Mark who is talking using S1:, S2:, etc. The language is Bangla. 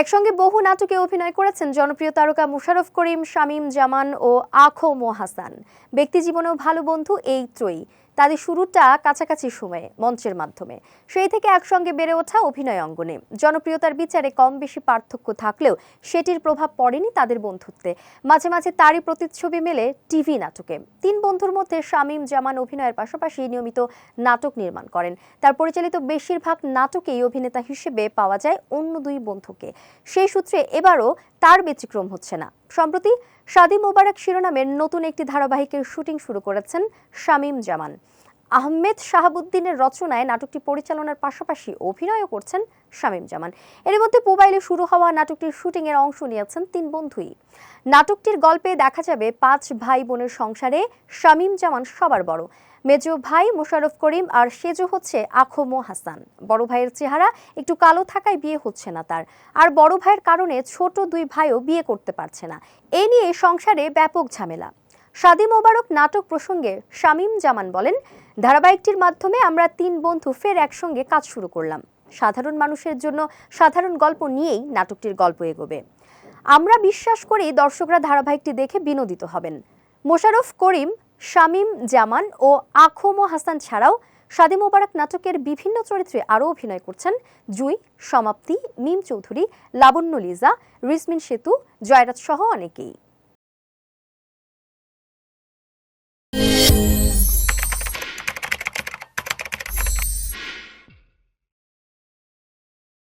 S1: একসঙ্গে বহু নাটকে অভিনয় করেছেন জনপ্রিয় তারকা মুশারফ করিম, শামীম জামান ও আখো মো হাসান ব্যক্তি জীবনেও ভালো বন্ধু এই ত্রয়ী। তাদের শুরুটা কাছাকাছি সময়ে, মঞ্চের মাধ্যমে। সেই থেকে একসঙ্গে বেড়ে ওঠা অভিনয় অঙ্গনে। জনপ্রিয়তার বিচারে কম বেশি পার্থক্য থাকলেও সেটির প্রভাব পড়েনি তাদের বন্ধুত্বে। মাঝে মাঝে তারই প্রতিচ্ছবি মেলে টিভি নাটকে। তিন বন্ধুর মধ্যে শামীম জামান অভিনয়ের পাশাপাশি নিয়মিত নাটক নির্মাণ করেন। তার পরিচালিত বেশিরভাগ নাটকেই অভিনেতা হিসেবে পাওয়া যায় অন্য দুই বন্ধুকে। সেই সূত্রে এবারও তার ব্যতিক্রম হচ্ছে না। সম্প্রতি শাদি মোবারক শিরোনামের নতুন একটি ধারাবাহিকের শুটিং শুরু করেছেন শামীম জামান। আহমেদ শাহাবুদ্দিনের রচনায় নাটকটি পরিচালনার পাশাপাশি অভিনয়ও করছেন শামীম জামান। এর মধ্যে মোবাইলে শুরু হওয়া নাটকটির শুটিংয়ের অংশ নিয়েছেন তিন বন্ধুই। নাটকটির গল্পে দেখা যাবে পাঁচ ভাই বোনের সংসারে শামীম জামান সবার বড়। মেজো ভাই মোশারফ করিম আর সেজো হচ্ছে আখমো হাসান। বড় ভাইয়ের চেহারা একটু কালো থাকায় বিয়ে হচ্ছে না তার। আর বড় ভাইয়ের কারণে ছোট দুই ভাইও বিয়ে করতে পারছে না। এ নিয়ে সংসারে ব্যাপক ঝামেলা। শাদি মোবারক নাটক প্রসঙ্গে শামীম জামান বলেন, ধারাবাহিকটির মাধ্যমে আমরা তিন বন্ধু ফের একসঙ্গে কাজ শুরু করলাম। সাধারণ মানুষের জন্য সাধারণ গল্প নিয়েই নাটকটির গল্প এগোবে। আমরা বিশ্বাস করি দর্শকরা ধারাবাহিকটি দেখে বিনোদিত হবেন। মোশাররফ করিম, শামীম জামান ও আখমো হাসান ছাড়াও শাদি মোবারক নাটকের বিভিন্ন চরিত্রে আরও অভিনয় করছেন জুই, সমাপ্তি, মিম চৌধুরী, লাবণ্য লিজা রিসমিন সেতু, জয়রাজ সহ অনেকেই।